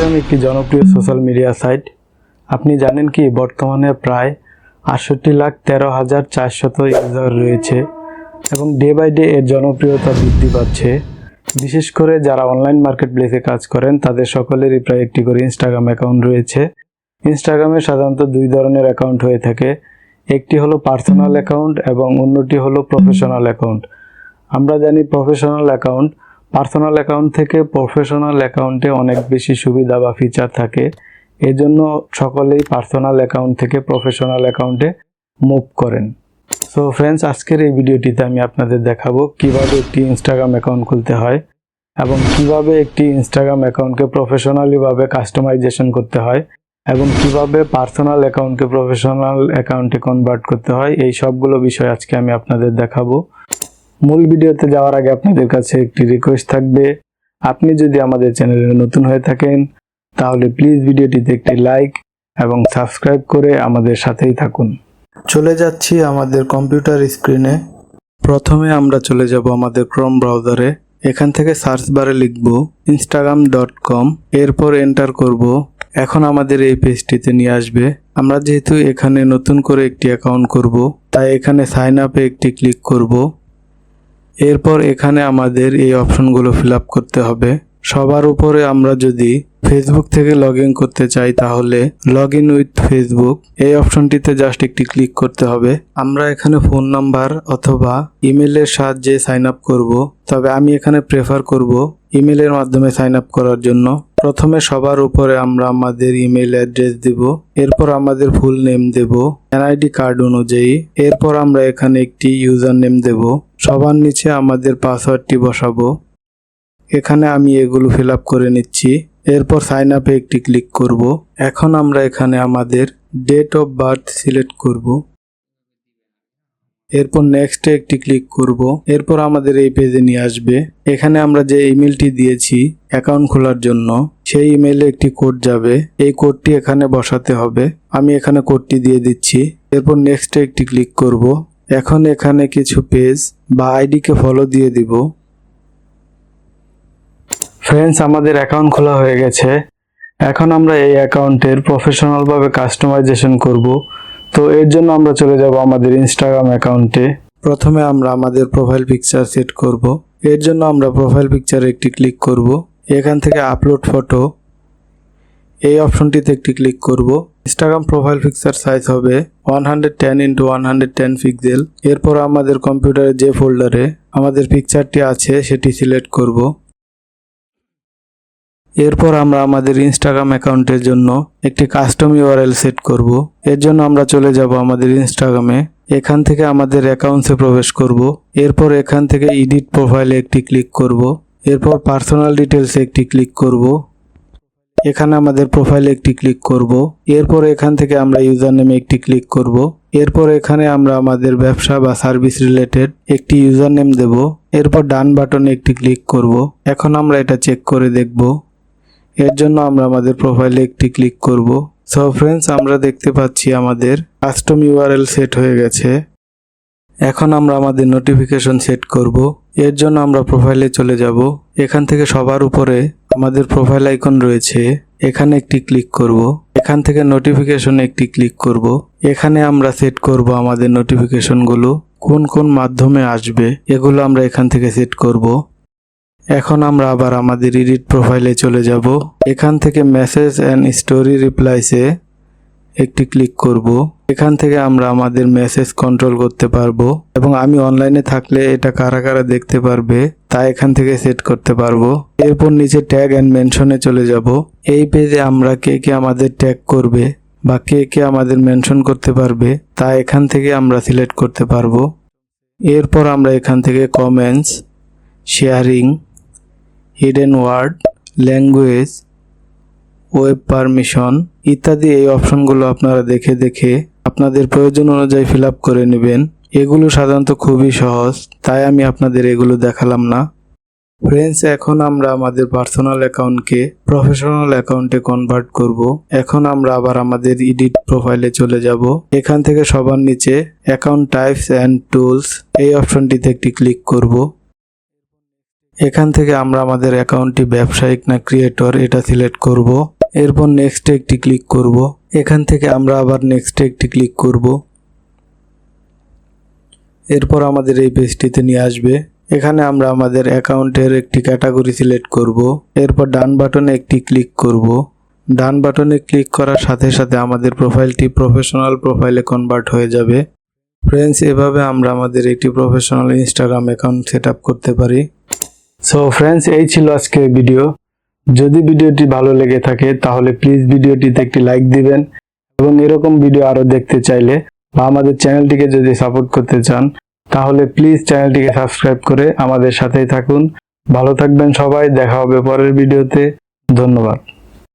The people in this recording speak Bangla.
ইনস্টাগ্রাম একটি জনপ্রিয় সোশ্যাল মিডিয়া সাইট আপনি জানেন কি, বর্তমানে প্রায় আটষট্টি লাখ তেরো হাজার চারশত ইউজার রয়েছে এবং ডে বাই ডে এর জনপ্রিয়তা বৃদ্ধি পাচ্ছে। বিশেষ করে যারা অনলাইন মার্কেট প্লেসে কাজ করেন, তাদের সকলেরই প্রায় একটি করে ইনস্টাগ্রাম অ্যাকাউন্ট রয়েছে। ইনস্টাগ্রামে সাধারণত দুই ধরনের অ্যাকাউন্ট হয়ে থাকে। একটি হলো পার্সোনাল অ্যাকাউন্ট এবং অন্যটি হলো প্রফেশনাল অ্যাকাউন্ট আমরা জানি প্রফেশনাল অ্যাকাউন্ট পার্সোনাল অ্যাকাউন্ট থেকে প্রফেশনাল অ্যাকাউন্টে অনেক বেশি সুবিধা বা ফিচার থাকে। এজন্য সকলেই পার্সোনাল অ্যাকাউন্ট থেকে প্রফেশনাল অ্যাকাউন্টে মুভ করেন। সো ফ্রেন্ডস আজকের এই ভিডিওটিতে আমি আপনাদের দেখাবো কীভাবে একটি ইনস্টাগ্রাম অ্যাকাউন্ট খুলতে হয় এবং কীভাবে একটি ইনস্টাগ্রাম অ্যাকাউন্টকে প্রফেশনালিভাবে কাস্টমাইজেশন করতে হয় এবং কীভাবে পার্সোনাল অ্যাকাউন্টকে প্রফেশনাল অ্যাকাউন্টে কনভার্ট করতে হয়, এই সবগুলো বিষয় আজকে আমি আপনাদের দেখাবো। মূল ভিডিওতে যাওয়ার আগে আপনাদের কাছে একটি রিকোয়েস্ট থাকবে। আপনি যদি আমাদের চ্যানেলে নতুন হয়ে থাকেন, তাহলে প্লিজ ভিডিওটিতে একটি লাইক এবং সাবস্ক্রাইব করে আমাদের সাথেই থাকুন। চলে যাচ্ছি আমাদের কম্পিউটার স্ক্রিনে প্রথমে আমরা চলে যাব আমাদের ক্রোম ব্রাউজারে এখান থেকে সার্চ বারে লিখব ইনস্টাগ্রাম ডট কম এরপর এন্টার করব। এখন আমাদের এই পেজটিতে নিয়ে আসবে। আমরা যেহেতু এখানে নতুন করে একটি অ্যাকাউন্ট করব, তাই এখানে সাইন আপে একটি ক্লিক করব। এরপর এখানে আমাদের এই অপশনগুলো ফিল করতে হবে। সবার উপরে আমরা যদি ফেসবুক থেকে লগ ইন করতে চাই তাহলে লগ ইন উইথ ফেসবুক। এই অপশনটিতে জাস্ট একটি ক্লিক করতে হবে। আমরা এখানে ফোন নাম্বার অথবা ইমেলের সাহায্যে সাইন আপ করব। তবে আমি এখানে প্রেফার করব ইমেলের মাধ্যমে সাইন আপ করার জন্য। প্রথমে সবার উপরে আমরা আমাদের ইমেল অ্যাড্রেস দেব। এরপর আমাদের ফুল নেম দেব। এনআইডি কার্ড অনুযায়ী। এরপর আমরা এখানে একটি ইউজার নেম দেব। সবার নিচে আমাদের পাসওয়ার্ডটি বসাবো। এখানে আমি এগুলো ফিল করে নিচ্ছি। এরপর সাইন আপে একটি ক্লিক করব। এখন আমরা এখানে আমাদের ডেট অফ বার্থ সিলেক্ট করব। এরপর নেক্সটে একটি ক্লিক করব। এরপর আমাদের এই পেজে নিয়ে আসবে। এখানে আমরা যে ইমেলটি দিয়েছি অ্যাকাউন্ট খোলার জন্য, সেই ইমেলে একটি কোড যাবে। এই কোডটি এখানে বসাতে হবে। আমি এখানে কোডটি দিয়ে দিচ্ছি। এরপর নেক্সটে একটি ক্লিক করব। এখন এখানে কিছু পেজ বা আইডিকে ফলো দিয়ে দিব। ফ্রেন্ডস আমাদের অ্যাকাউন্ট খোলা হয়ে গেছে। এখন আমরা এই অ্যাকাউন্টের প্রফেশনালভাবে কাস্টমাইজেশন করব। তো এর জন্য আমরা চলে যাব আমাদের ইনস্টাগ্রাম অ্যাকাউন্টে প্রথমে আমরা আমাদের প্রোফাইল পিকচার সেট করব। এর জন্য আমরা প্রোফাইল পিকচারে একটি ক্লিক করব। এখান থেকে আপলোড ফটো এই অপশনটিতে একটি ক্লিক করব। ইনস্টাগ্রাম প্রোফাইল পিকচার সাইজ হবে one hundred ten into one hundred ten pixel এরপর আমাদের কম্পিউটারে যে ফোল্ডারে আমাদের পিকচারটি আছে, সেটি সিলেক্ট করব। এরপর আমরা আমাদের ইনস্টাগ্রাম অ্যাকাউন্টের জন্য একটি কাস্টম ইউআরএল সেট করব। এর জন্য আমরা চলে যাব আমাদের ইনস্টাগ্রামে এখান থেকে আমাদের অ্যাকাউন্টসে প্রবেশ করব। এরপর এখান থেকে এডিট প্রোফাইলে একটি ক্লিক করব। এরপর পার্সোনাল ডিটেলসে একটি ক্লিক করব। এখানে আমাদের প্রোফাইলে একটি ক্লিক করব। এরপর এখান থেকে আমরা ইউজার নেমে একটি ক্লিক করব। এরপর এখানে আমরা আমাদের ব্যবসা বা সার্ভিস রিলেটেড একটি ইউজার নেম দেব। এরপর ডান বাটনে একটি ক্লিক করব। এখন আমরা এটা চেক করে দেখব। এর জন্য আমরা আমাদের প্রোফাইলে একটি ক্লিক করব। সো ফ্রেন্ডস আমরা দেখতে পাচ্ছি আমাদের কাস্টম ইউআরএল সেট হয়ে গেছে। এখন আমরা আমাদের নোটিফিকেশন সেট করব। এর জন্য আমরা প্রোফাইলে চলে যাব। এখান থেকে সবার উপরে আমাদের প্রোফাইল আইকন রয়েছে। এখানে একটি ক্লিক করব। এখান থেকে নোটিফিকেশনে একটি ক্লিক করব। এখানে আমরা সেট করব আমাদের নোটিফিকেশনগুলো কোন কোন মাধ্যমে আসবে, এগুলো আমরা এখান থেকে সেট করব। এখন আমরা আবার আমাদের এডিট প্রোফাইলে চলে যাব। এখান থেকে মেসেজ অ্যান্ড স্টোরি রিপ্লাইসে একটি ক্লিক করব। এখান থেকে আমরা আমাদের মেসেজ কন্ট্রোল করতে পারব এবং আমি অনলাইনে থাকলে এটা কারা কারা দেখতে পারবে, তা এখান থেকে সেট করতে পারব। এরপর নিচে ট্যাগ অ্যান্ড মেনশনে চলে যাব। এই পেজে আমরা কে কে আমাদের ট্যাগ করবে বা কে কে আমাদের মেনশন করতে পারবে, তা এখান থেকে আমরা সিলেক্ট করতে পারব। এরপর আমরা এখান থেকে comments sharing hidden word language web permission ইত্যাদি এই অপশনগুলো আপনারা দেখে দেখে আপনাদের প্রয়োজন অনুযায়ী ফিল করে নেবেন। এগুলো সাধারণত খুবই সহজ, তাই আমি আপনাদের এগুলো দেখালাম না। ফ্রেন্ডস এখন আমরা আমাদের পার্সোনাল অ্যাকাউন্টকে প্রফেশনাল অ্যাকাউন্টে কনভার্ট করব। এখন আমরা আবার আমাদের এডিট প্রোফাইলে চলে যাব। এখান থেকে সবার নিচে অ্যাকাউন্ট টাইপস অ্যান্ড টুলস এই অপশনটিতে একটি ক্লিক করব। এখান থেকে আমরা আমাদের অ্যাকাউন্টটি ব্যবসায়িক না ক্রিয়েটর এটা সিলেক্ট করব। এরপর নেক্সটে একটি ক্লিক করব। এখান থেকে আমরা আবার নেক্সটে একটি ক্লিক করব। এরপর আমাদের এই পেজটিতে নিয়ে আসবে। এখানে আমরা আমাদের অ্যাকাউন্টের একটি ক্যাটাগরি সিলেক্ট করব। এরপর ডান বাটনে একটি ক্লিক করব। ডান বাটনে ক্লিক করার সাথে সাথে আমাদের প্রোফাইলটি প্রফেশনাল প্রোফাইলে কনভার্ট হয়ে যাবে। ফ্রেন্ডস এভাবে আমরা আমাদের একটি প্রফেশনাল ইনস্টাগ্রাম অ্যাকাউন্ট সেট করতে পারি। সো ফ্রেন্ডস এই ছিল আজকের ভিডিও যদি ভিডিওটি ভালো লেগে থাকে, তাহলে প্লিজ ভিডিওটিতে একটি লাইক দিবেন এবং এরকম ভিডিও আরও দেখতে চাইলে বা আমাদের চ্যানেলটিকে যদি সাপোর্ট করতে চান, তাহলে প্লিজ চ্যানেলটিকে সাবস্ক্রাইব করে আমাদের সাথেই থাকুন। ভালো থাকবেন সবাই, দেখা হবে পরের ভিডিওতে ধন্যবাদ।